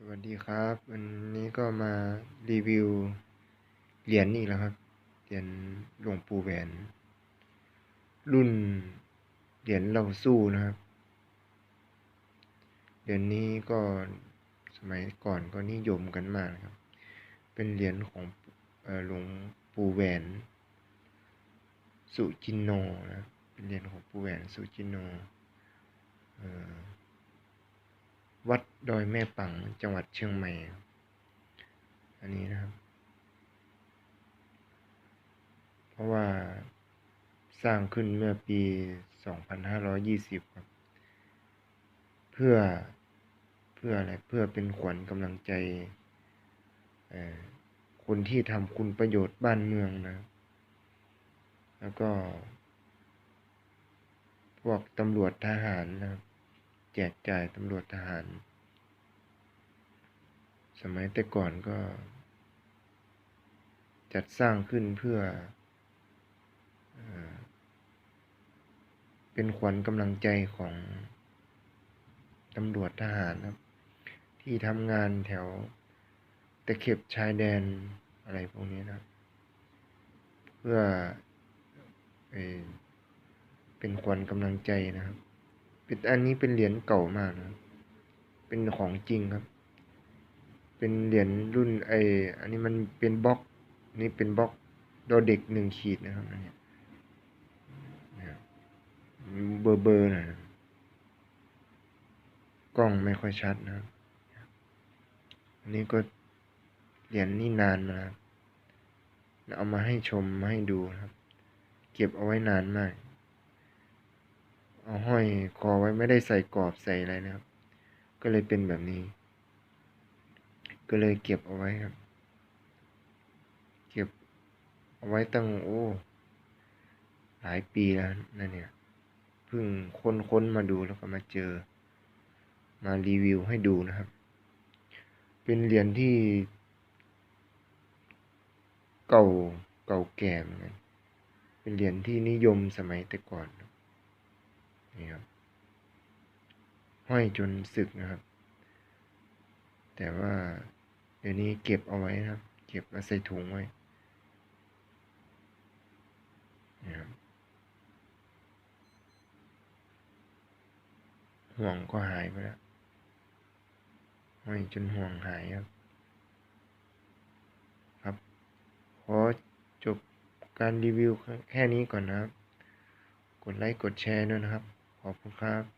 สวัสดีครับ วันนี้ก็มารีวิวเหรียญนี่แล้วครับเหรียญหลวงปู่แหวน รุ่นเหรียญเราสู้นะครับเหรียญนี้ก็สมัยก่อนก็นิยมกันมากครับ เป็นเหรียญของอหลวงปู่แหวน สุจินโนนะเป็นเหรียญของปู่แหวนสุจินโนเอ่อ วัดดอยแม่ปังจังหวัดเชียงใหม่ อันนี้นะครับ เพราะว่าสร้างขึ้นเมื่อปี 2520 ครับ เพื่อเพื่ออะไรเพื่อเป็นขวัญกำลังใจคนที่ทำคุณประโยชน์บ้านเมืองนะ แล้วก็ พวกตำรวจทหารนะครับ แจกจ่ายตำรวจทหาร สมัยแต่ก่อนก็ จัดสร้างขึ้นเพื่อเอ่อเป็นขวัญกำลังใจของตำรวจทหารครับ ที่ทำงานแถวตะเข็บชายแดนอะไรพวกนี้นะเพื่อเอ่อเป็นขวัญกำลังใจนะครับ เป็นอันนี้เป็นเหรียญเก่ามากนะเป็นของจริงครับ เป็นเหรียญรุ่นไออันนี้มันเป็นบล็อกนี่เป็นบล็อกดอเด็กหนึ่งขีดนะครับอันเนี้ยเบอร์เบอร์นะกล้องไม่ค่อยชัดนะอันนี้ก็เหรียญนี่นานมาแล้วเอามาให้ชมมาให้ดูครับ เก็บเอาไว้นานมาก เอาห้อยคอไว้ไม่ได้ใส่กรอบใส่อะไรนะครับ ก็เลยเป็นแบบนี้ ก็เลยเก็บเอาไว้ครับ เก็บเอาไว้ตั้งโอ้หลายปีแล้วนั่นเนี่ยเพิ่งค้นค้นมาดูแล้วก็มาเจอ มารีวิวให้ดูนะครับ เป็นเหรียญที่ เก่าเก่าแก่เหมือนกันเป็นเหรียญที่นิยมสมัยแต่ก่อน นี่ครับห้อยจนสึกนะครับ แต่ว่าเดี๋ยวนี้เก็บเอาไว้นะครับ เก็บมาใส่ถุงไว้นี่ครับห่วงก็หายไปแล้วห้อยจนห่วงหายครับ ครับขอจบการรีวิวแค่นี้ก่อนนะครับ กดไลค์กดแชร์ด้วยนะครับ ขอบคุณครับ